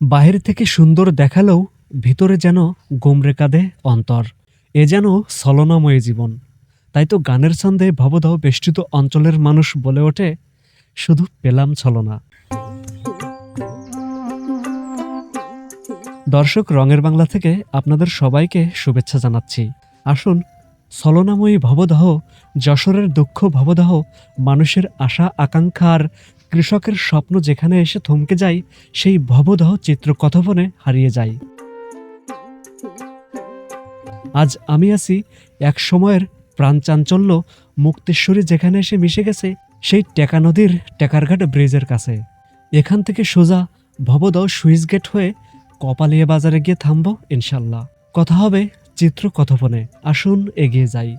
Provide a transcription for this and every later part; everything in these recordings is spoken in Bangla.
বাহির থেকে সুন্দর দেখালেও ভিতরে যেন গোমরে কাঁদে অন্তর। এ যেন ছলনাময় জীবন। তাই তো গানের ছন্দে ভবদহ বেষ্টিত অঞ্চলের মানুষ বলে ওঠে, শুধু পেলাম ছলনা। দর্শক, রঙের বাংলা থেকে আপনাদের সবাইকে শুভেচ্ছা জানাচ্ছি। আসুন, ছলনাময়ী ভবদাহ, যশোরের দুঃখ ভবদাহ, মানুষের আশা আকাঙ্ক্ষা আর কৃষকের স্বপ্ন যেখানে এসে থমকে যায়, সেই ভবদাহ চিত্রকথপনে হারিয়ে যায়। আজ আমি আছি এক সময়ের প্রাণচাঞ্চল্য মুক্তেশ্বরী যেখানে এসে মিশে গেছে, সেই টেকা নদীর টেকারঘাট ব্রিজের কাছে। এখান থেকে সোজা ভবদহ সুইচ গেট হয়ে কপালিয়া বাজারে গিয়ে থামবো ইনশাল্লাহ। কথা হবে চিত্র কথোপনে আসুন এগিয়ে যাই।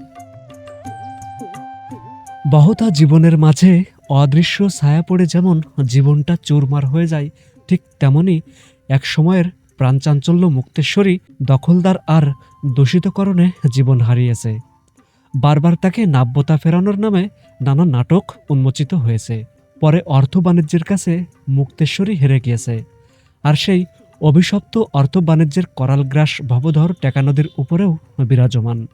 বহতা জীবনের মাঝে অদৃশ্য ছায়া পড়ে যেমন জীবনটা চুরমার হয়ে যায়, ঠিক তেমনি এক সময়ের প্রাণচাঞ্চল্য মুক্তেশ্বরী দখলদার আর দূষিতকরণে জীবন হারিয়েছে। বারবার তাকে নাব্যতা ফেরানোর নামে নানা নাটক উন্মোচিত হয়েছে। পরে অর্থ বাণিজ্যের কাছে মুক্তেশ্বরী হেরে গিয়েছে। আর সেই অভিশপ্ত অর্থ বাণিজ্যের করালগ্রাস ভবধর টেকা নদীর উপরেও বিরাজমান।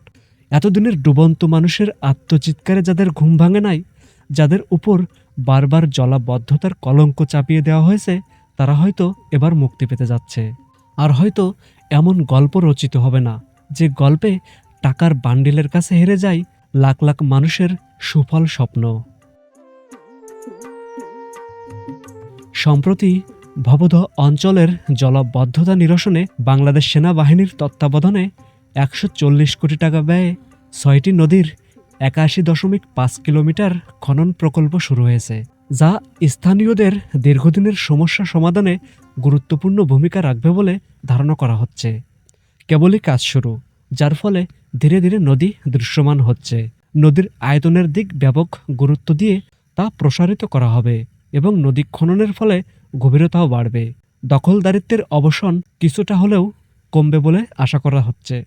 এতদিনের ডুবন্ত মানুষের আত্মচিৎকারে যাদের ঘুম ভাঙে নাই যাদের উপর বারবার জলাবদ্ধতার কলঙ্ক চাপিয়ে দেওয়া হয়েছে, তারা হয়তো এবার মুক্তি পেতে যাচ্ছে। আর হয়তো এমন গল্প রচিত হবে না, যে গল্পে টাকার বান্ডিলের কাছে হেরে যায় লাখ লাখ মানুষের সুফল স্বপ্ন। সম্প্রতি ভবধ অঞ্চলের জলবদ্ধতা নিরসনে বাংলাদেশ সেনাবাহিনীর তত্ত্বাবধানে একশো চল্লিশ কোটি টাকা ব্যয়ে ছয়টি নদীর একাশি দশমিক পাঁচ কিলোমিটার খনন প্রকল্প শুরু হয়েছে, যা স্থানীয়দের দীর্ঘদিনের সমস্যা সমাধানে গুরুত্বপূর্ণ ভূমিকা রাখবে বলে ধারণা করা হচ্ছে। কেবলই কাজ শুরু, যার ফলে ধীরে ধীরে নদী দৃশ্যমান হচ্ছে। নদীর আয়তনের দিক ব্যাপক গুরুত্ব দিয়ে তা প্রসারিত করা হবে এবং নদী খননের ফলে গভীরতাও বাড়বে। দখলদারিত্বের অবসান কিছুটা হলেও কমবে বলে আশা করা হচ্ছে।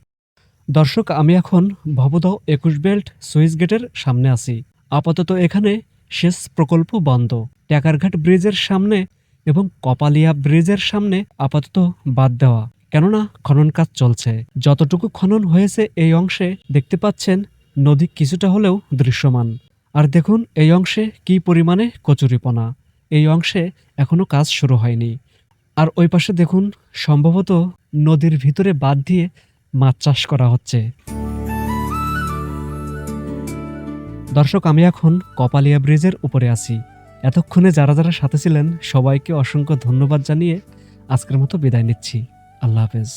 দর্শক, আমি এখন ভবদহ একুশ বেল্ট সুইচ গেটের সামনে আছি। আপাতত এখানে শেষ প্রকল্প বন্ধ। ট্যাকারঘাট ব্রিজের সামনে এবং কপালিয়া ব্রিজের সামনে আপাতত বাদ দেওয়া। কেননা খনন কাজ চলছে। যতটুকু খনন হয়েছে এই অংশে দেখতে পাচ্ছেন নদী কিছুটা হলেও দৃশ্যমান। আর দেখুন এই অংশে কি পরিমাণে কচুরিপনা। এই অংশে এখনও কাজ শুরু হয়নি। আর ওই পাশে দেখুন, সম্ভবত নদীর ভিতরে বাদ দিয়ে মাছ চাষ করা হচ্ছে। দর্শক, আমি এখন কপালিয়া ব্রিজের উপরে আছি। এতক্ষণে যারা যারা সাথে ছিলেন, সবাইকে অসংখ্য ধন্যবাদ জানিয়ে আজকের মতো বিদায় নিচ্ছি। আল্লাহ হাফেজ।